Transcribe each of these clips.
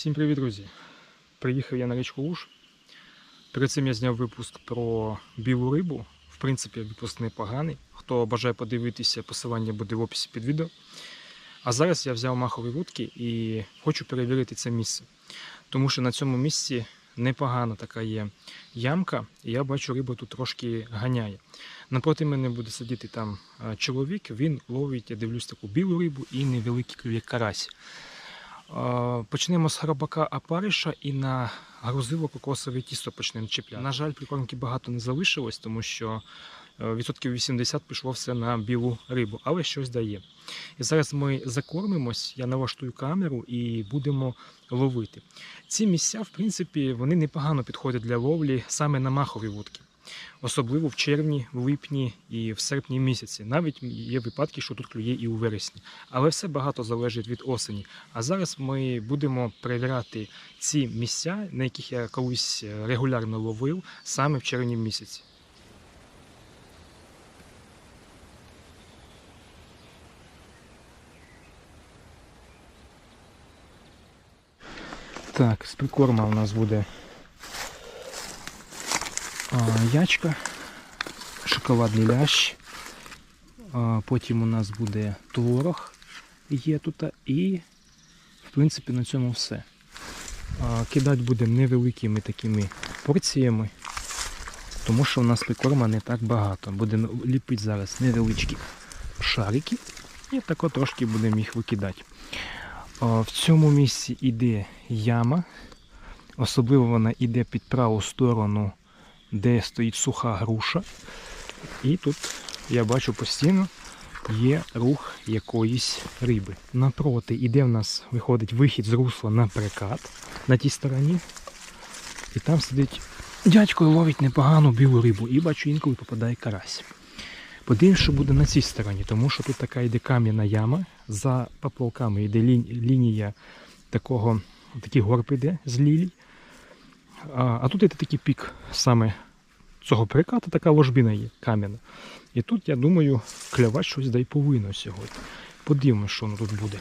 Всім привіт, друзі! Приїхав я на річку Луж. Перед цим я зняв випуск про білу рибу. В принципі, випуск непоганий. Хто бажає подивитися, посилання буде в описі під відео. А зараз я взяв махові вудки і хочу перевірити це місце. Тому що на цьому місці непогана така є ямка, і я бачу, риба тут трошки ганяє. Напроти мене буде сидіти там чоловік, він ловить, я дивлюсь, таку білу рибу і невеликий клює карась. Почнемо з храбака апариша і на грузило кокосове тісто почнемо чіпляти. На жаль, прикормки багато не залишилось, тому що е, відсотків 80 пішло все на білу рибу, але щось дає. І зараз ми закормимось, я налаштую камеру і будемо ловити. Ці місця, в принципі, вони непогано підходять для ловлі саме на махові вудки. Особливо в червні, в липні і в серпні місяці. Навіть є випадки, що тут клює і у вересні. Але все багато залежить від осені. А зараз ми будемо перевіряти ці місця, на яких я колись регулярно ловив саме в червні місяці. Так, з прикорма у нас буде ячка, шоколадний лящ. Потім у нас буде творог є тут. І, в принципі, на цьому все. Кидати будемо невеликими такими порціями, тому що у нас прикорма не так багато. Будемо ліпити зараз невеличкі шарики і тако трошки будемо їх викидати. В цьому місці йде яма. Особливо вона йде під праву сторону де стоїть суха груша. І тут я бачу постійно є рух якоїсь риби. Напроти іде в нас виходить вихід з русла на перекат на тій стороні. І там сидить дядько ловить непогану білу рибу. І бачу, інколи попадає карась. Подивимось, що буде на цій стороні, тому що тут така йде кам'яна яма. За поплавками йде лі- лінія такого, такий горб іде з лілій. А, а тут є такий пік саме цього переката, така ложбина є кам'яна. І тут, я думаю, клявати щось дай повинно сьогодні. Подивимось, що воно тут буде.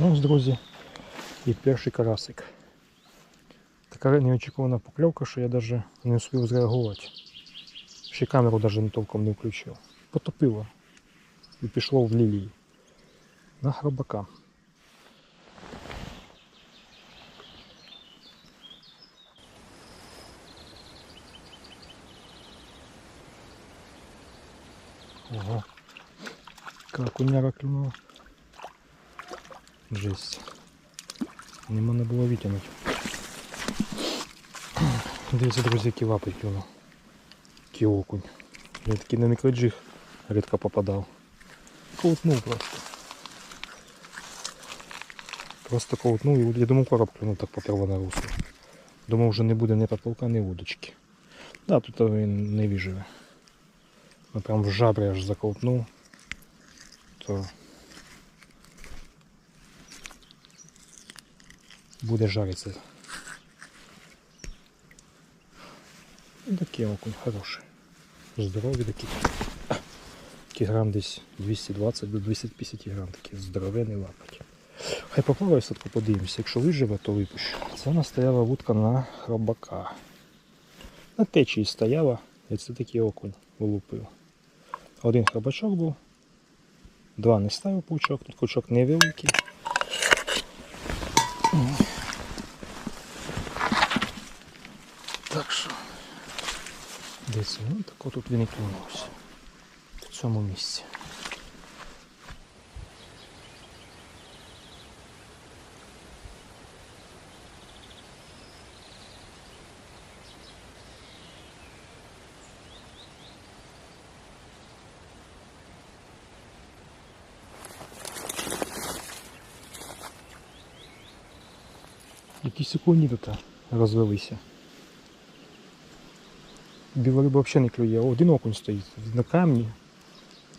Ну, друзі, і перший карасик. Така неочікувана покльовка, що я навіть не успів зреагувати. Ще камеру навіть толком не включив. Потопило і пішло в лілії. На хробака. Ого. Как уняра клюнула. Жесть. Не можна було витягнути. Дивіться, друзі, які лапи клюнув. Який окунь. Я такий на мікроджиг рідко попадав. Ковтнув просто. Просто ковтнув і я думав короб клюнув так поперво на русло. Думав вже не буде ні поплавка, ні вудочки. Да, тут він не віживе. Ну прям в жабри аж заковтнув. То буде жаритися. Ну, такий окунь хороший. Здоровий такий. А, Кілограм десь 220 до 250 грам такий здоровений лапоть. Хай поплаває садку, подивимося. Якщо виживе, то випущу. Це нас стояла вудка на хробака. На течії стояла, і це такий окунь влупив. Один хробачок був, два не ставив пучок, тут пучок невеликий. Так що, десь, ну так отут він і клюнувся. В цьому місці. Якісь окуні тут розвелися. Біла риба взагалі не клює. Один окунь стоїть на камні.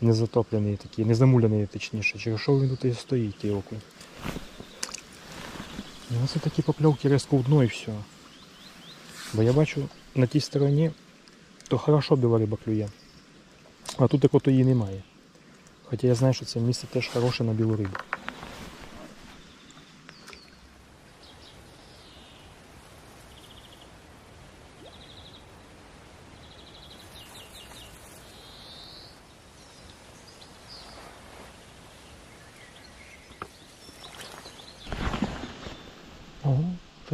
не затоплений такий, не замуляний точніше. Через що він тут і стоїть, той окунь. Ну, це такі покльовки резко в дно і все. Бо я бачу на тій стороні, то хорошо біла риба клює. А тут такого її немає. Хоча я знаю, що це місце теж хороше на білу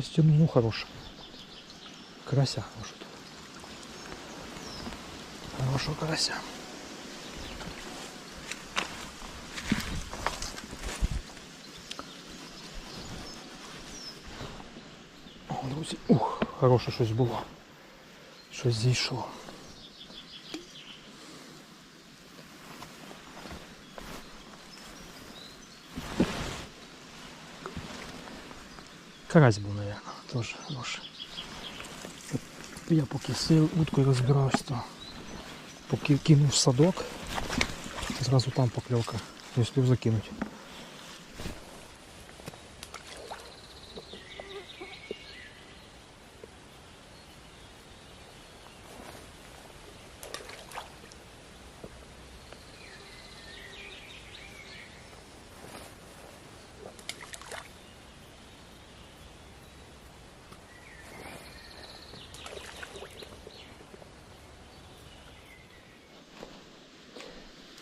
щось темну хороше. Карася хороша тут. Карася. О, друзі, хороше щось було. Щось зійшло. Карась мабуть, теж хороший. Я поки сил уткою розбирався, то поки кинув садок, зразу там покльовка. Не встиг закинути.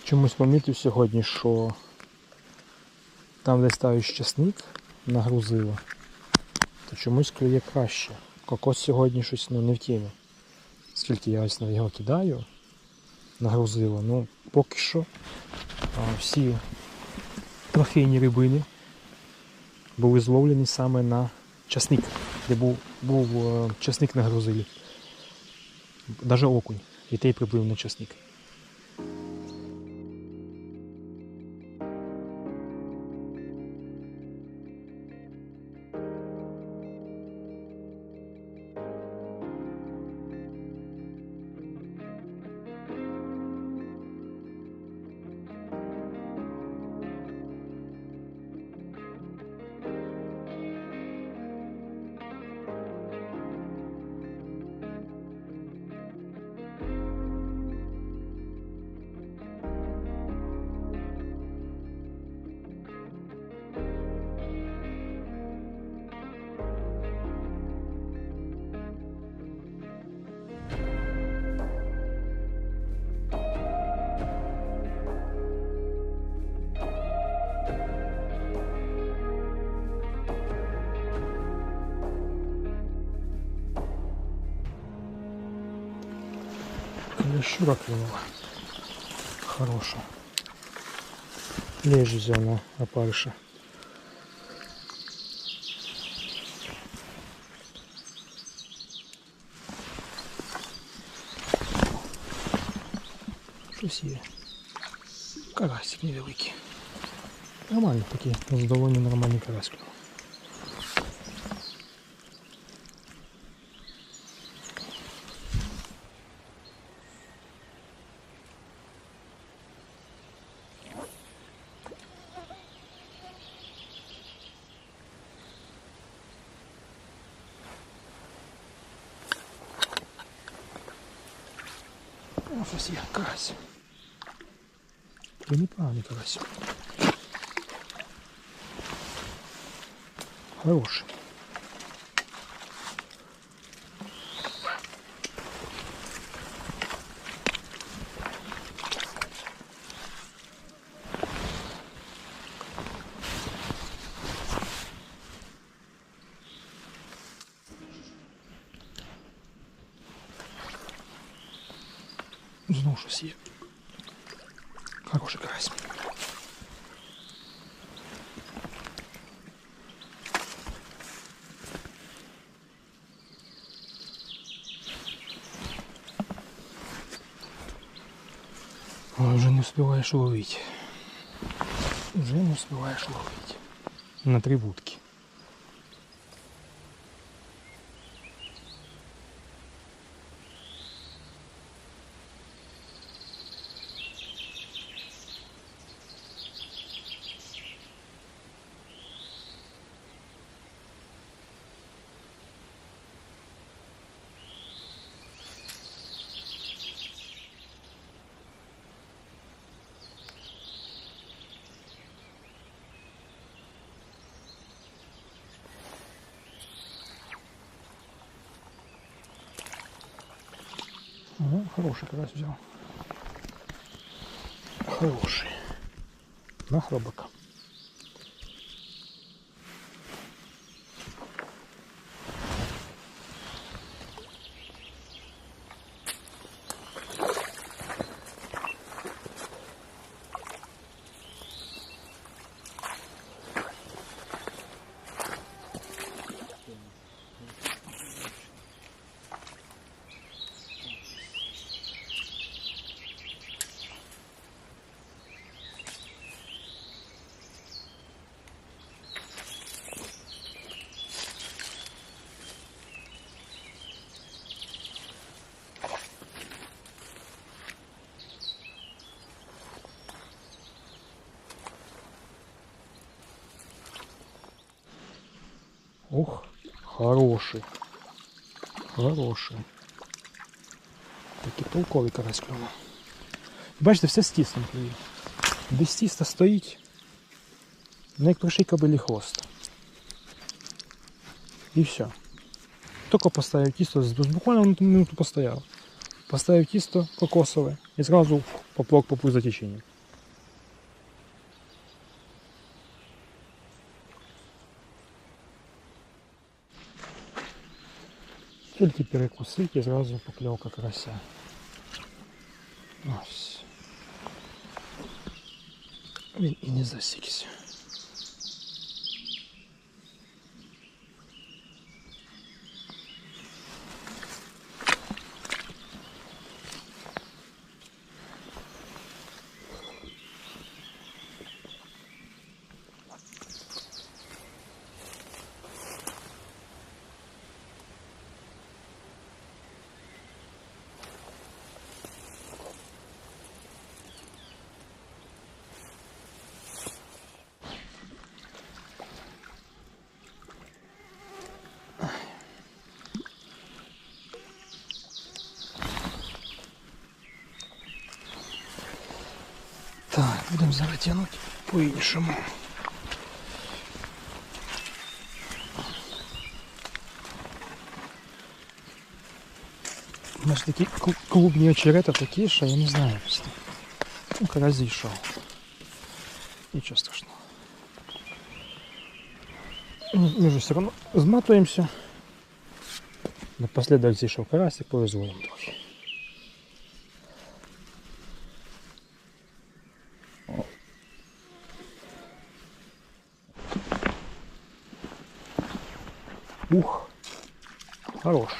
Чомусь помітив сьогодні, що там, де ставиш часник нагрузило, то чомусь клює краще. Кокос сьогодні щось ну, не в темі. Скільки я ось на його кидаю, нагрузило. Ну, поки що а, всі трофейні рибини були зловлені саме на часник, де був, був е, часник на грузилі. Навіть окунь. І той приплив на часник. Шура клюнула. Хороша. Лежит взял на опарыша. Щось є. Карасик невеликий. Нормальний такий, доволі нормальний карась клюнув. О, щось є, карась. Це неправильний карась. Хороший. Знову щось є. Хороший карась. Ой, вже не успіваєш ловити. Вже не успіваєш ловити. На три вудки. Хороший карась взял. Хороший. На хробака. хороший. Хороший. Такий толковий карась клюнув. Бачите, все з тістом клює. Без тіста стоїть. Ну як приший кобилі хвост. І все. Тільки поставив тісто, з- буквально минуту постояв. Поставив тісто кокосове і зразу поплок поплив за теченням. Тільки перекусить і зразу покльовка карася. Ось. Він і не засікся. Так, будемо зараз тягнути по-іншому. У нас такі клу- клубні очерета такі, що я не знаю просто. Ну, карась зійшов. Нічого страшного. Ну, Ми же все одно зматуємося. Напоследок зійшов карасик, повезло їм трохи. Хорош.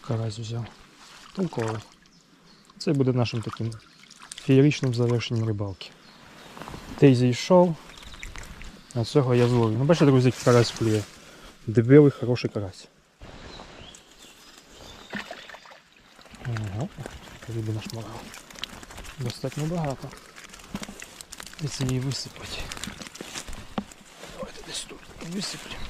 Карась взяв. Толковий. Це буде нашим таким феєричним завершенням рибалки. Той зійшов, а цього я зловив. Ну бачите, друзі, який карась клює. Дебелий, хороший карась. Ого, риби нашмагав. Достатньо багато. Десь її висипати. Давайте десь тут висиплемо.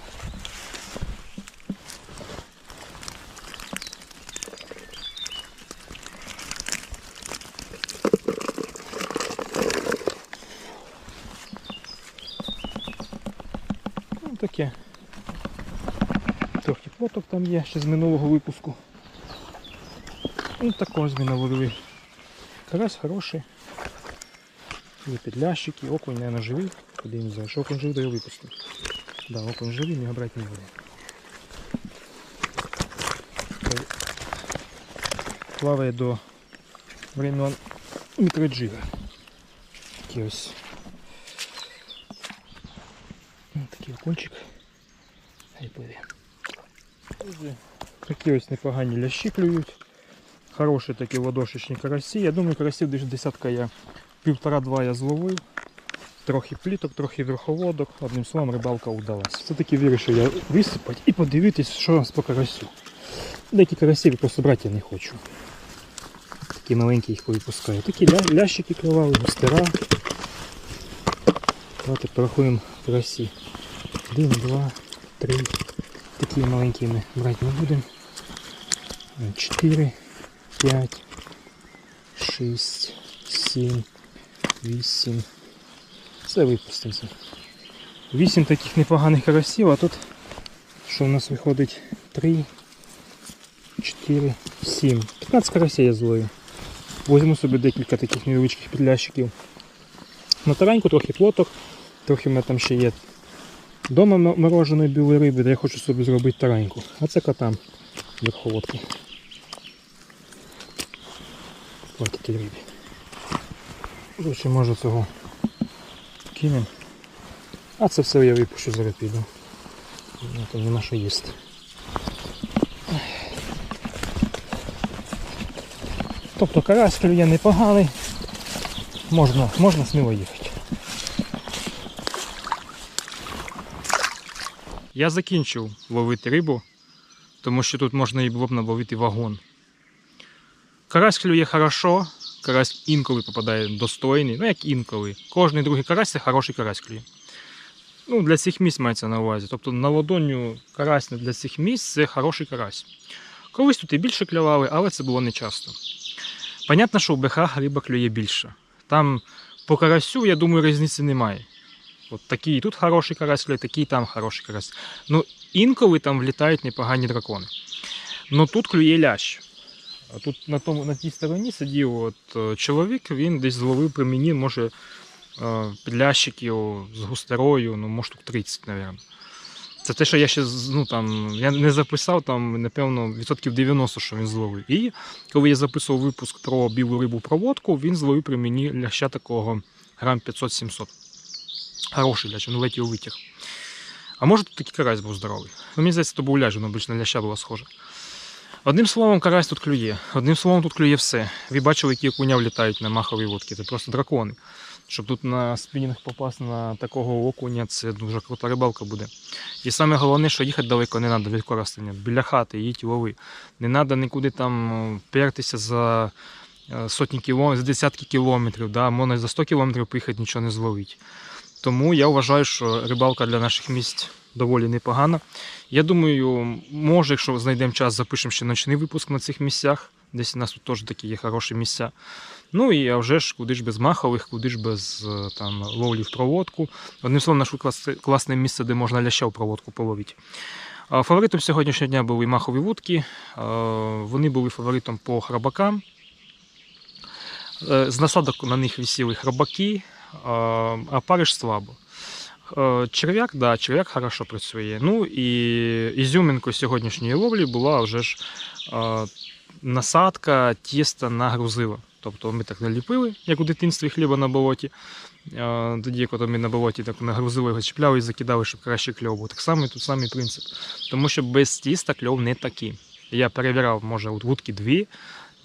Ну таке. Трохи плоток там є ще з минулого випуску. Ну такого зміна наловили. Карась хороший. Є підлящики, окунь, наверное, живий. Подивимося, якщо окунь живий, то його випустимо. Да, окунь живий, ми брати не будемо. Плаває до времен мікроджига. Ось. Ось такий окунчик. Хай пливе. Друзі, Такі ось непогані лящі клюють. Хороші такі ладошечні карасі. Я думаю, карасів десь десятка я півтора-два я зловив. Трохи пліток, трохи верховодок. Одним словом, рибалка вдалась. Все-таки вирішив я висипати і подивитись, що у нас по карасю. Деякі карасі я просто брати я не хочу. Такі маленькі їх випускаю. Такі ля, лящики клювали, густера. Давайте порахуємо карасі. Один, два, три. Такі маленькі ми брати не будемо. Чотири, п'ять, шість, сім, вісім. Це випустимося. Вісім таких непоганих карасів, а тут що у нас виходить? Три, 4, 7. 15 карасей я зловив. Возьму собі декілька таких невеличких підлящиків. На тараньку трохи плоток, трохи в мене там ще є дома мороженої білої риби, де я хочу собі зробити тараньку. А це котам верховодки. Ось такі риби. Короче, може цього кинемо. А це все я випущу зараз піду. Ну, Там нема що їсти. Тобто карась клює непоганий. Можна, можна сміло їхати. Я закінчив ловити рибу, тому що тут можна і було б наловити вагон. Карась клює хорошо, карась інколи попадає достойний, ну як інколи. Кожний другий карась це хороший карась клює. Ну, для цих місць мається на увазі. Тобто на ладонню карась для цих місць це хороший карась. Колись тут і більше клювали, але це було не часто. Понятно, що в БХ риба клює більше. Там по карасю, я думаю, різниці немає. От такий тут хороший карась клює, такий там хороший карась. Ну, інколи там влітають непогані дракони. Ну тут клює лящ. А тут на, тому, на тій стороні сидів от, е, чоловік, він десь зловив при мені, може, е, підлящиків з густерою, ну, може, штук 30, мабуть. Це те, що я ще ну, там, я не записав, там, напевно, відсотків 90, що він зловив. І коли я записував випуск про білу рибу проводку, він зловив при мені ляща такого грам 500-700. Хороший лящ, він ледь витяг. А може тут такий карась був здоровий. Ну, мені здається, то був ляж, воно більш на ляща було схоже. Одним словом, карась тут клює. Одним словом, тут клює все. Ви бачили, які окуня влітають на махові лодки. Це просто дракони. Щоб тут на спінінг попасти на такого окуня, це дуже крута рибалка буде. І саме головне, що їхати далеко не треба від користення. Біля хати їдь лови. Не треба нікуди там е, пертися за е, сотні кілометрів, за десятки кілометрів. Да? Можна за 100 кілометрів поїхати, нічого не зловити. Тому я вважаю, що рибалка для наших місць доволі непогана. Я думаю, може, якщо знайдемо час, запишемо ще ночний випуск на цих місцях. Десь у нас тут теж такі є хороші місця. Ну і а вже ж куди ж без махових, куди ж без е, там, ловлі в проводку. Одним словом, наше класне місце, де можна ляща в проводку половити. Фаворитом сьогоднішнього дня були махові вудки. Е, Вони були фаворитом по храбакам. Е, З насадок на них висіли храбаки, а париж слабо. Е, Черв'як, да, черв'як хорошо працює. Ну і ізюминкою сьогоднішньої ловлі була вже ж е, насадка тіста на грузило. Тобто ми так наліпили, як у дитинстві хліба на болоті. Е, Тоді, як ми на болоті так нагрузили його, чіпляли і закидали, щоб краще кльов був. Так само тут самий принцип. Тому що без тіста кльов не такий. Я перевіряв, може, вудки дві.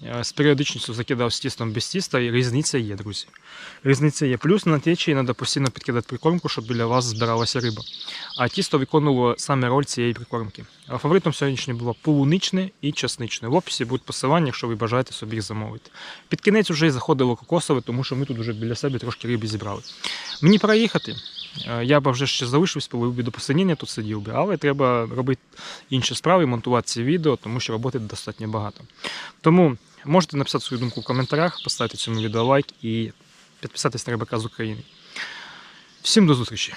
Е, З періодичністю закидав з тістом без тіста, і різниця є, друзі. Різниця є. Плюс на течії треба постійно підкидати прикормку, щоб біля вас збиралася риба. А тісто виконувало саме роль цієї прикормки. А фаворитом сьогоднішнього було полуничне і часничне. В описі будуть посилання, якщо ви бажаєте собі їх замовити. Під кінець вже і заходило кокосове, тому що ми тут вже біля себе трошки риби зібрали. Мені пора їхати. Е, Я б вже ще залишився, полив би до посиніння тут сидів би, але треба робити інші справи, монтувати ці відео, тому що роботи достатньо багато. Тому можете написати свою думку в коментарях, поставити цьому відео лайк і підписатись на Рибака з України. Всім до зустрічі!